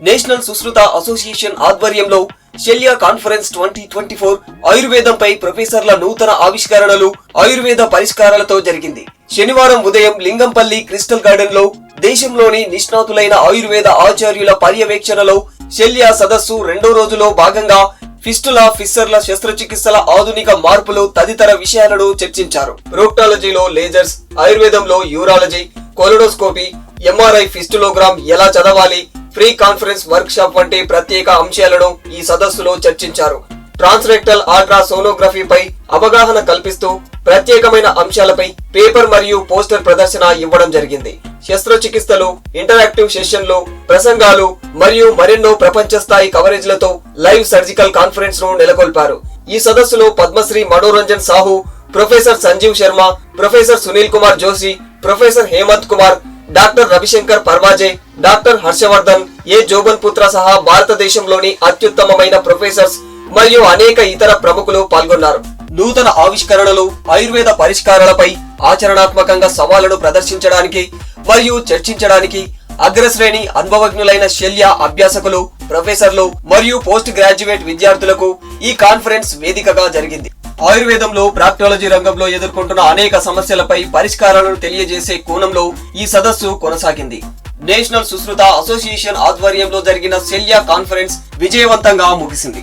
National Sushruta association ఆధ్వర్యంలో Shalya conference twenty twenty four ఆయుర్వేదంపై ప్రొఫెసర్ల నూతన ఆవిష్కరణలు ఆయుర్వేద పరిష్కారాలతో జరిగింది. శనివారం ఉదయం లింగంపల్లి క్రిస్టల్ గార్డెన్లో దేశంలోని నిష్ణాతులైన ఆయుర్వేద ఆచార్యుల పర్యవేక్షణలో శల్య సదస్సు రెండో రోజులో భాగంగా ఫిస్టుల ఫిస్సర్ల శస్త్రచికిత్సల ఆధునిక మార్పులు తదితర విషయాలను చర్చించారు. రోక్టాలజీలో లేజర్స్ ఆయుర్వేదంలో యూరాలజీ కొలడోస్కోపీ ఎంఆర్ఐ ఫిస్టులోగ్రామ్ ఎలా చదవాలి ఫ్రీ కాన్ఫరెన్స్ వర్క్ షాప్ వంటి ప్రత్యేక అంశాలను ఈ సదస్సులో చర్చించారు. ట్రాన్స్రెక్టల్ ఆల్ట్రా సోనోగ్రఫీపై అవగాహన కల్పిస్తూ ప్రత్యేకమైన అంశాలపై పేపర్ మరియు పోస్టర్ ప్రదర్శన ఇవ్వడం జరిగింది. శస్త్రచికిత్సలు ఇంటరాక్టివ్ సెషన్లు ప్రసంగాలు మరియు మరెన్నో ప్రపంచ స్థాయి కవరేజ్లతో లైవ్ సర్జికల్ కాన్ఫరెన్స్ను నెలకొల్పారు. ఈ సదస్సులో Padmashri Manoranjan Sahu professor Sanjeev Sharma professor Sunil Kumar Joshi professor Hemant Kumar doctor Ravishankar Parvaje doctor Harshavardhan A Jobanputra సహా భారతదేశంలోని అత్యుత్తమమైన ప్రొఫెసర్స్ మరియు అనేక ఇతర ప్రముఖులు పాల్గొన్నారు. నూతన ఆవిష్కరణలు ఆయుర్వేద పరిష్కారాలపై ఆచరణాత్మకంగా సవాళ్ళను ప్రదర్శించడానికి మరియు చర్చించడానికి అగ్రశ్రేణి అనుభవజ్ఞులైన శల్య అభ్యాసకులు ప్రొఫెసర్లు మరియు పోస్ట్ గ్రాడ్యుయేట్ విద్యార్థులకు ఈ కాన్ఫరెన్స్ వేదికగా జరిగింది. ఆయుర్వేదంలో ప్రాక్టాలజీ రంగంలో ఎదుర్కొంటున్న అనేక సమస్యలపై పరిష్కారాలను తెలియజేసే కోణంలో ఈ సదస్సు కొనసాగింది. నేషనల్ సుశ్రుత అసోసియేషన్ ఆధ్వర్యంలో జరిగిన సెల్యా కాన్ఫరెన్స్ విజయవంతంగా ముగిసింది.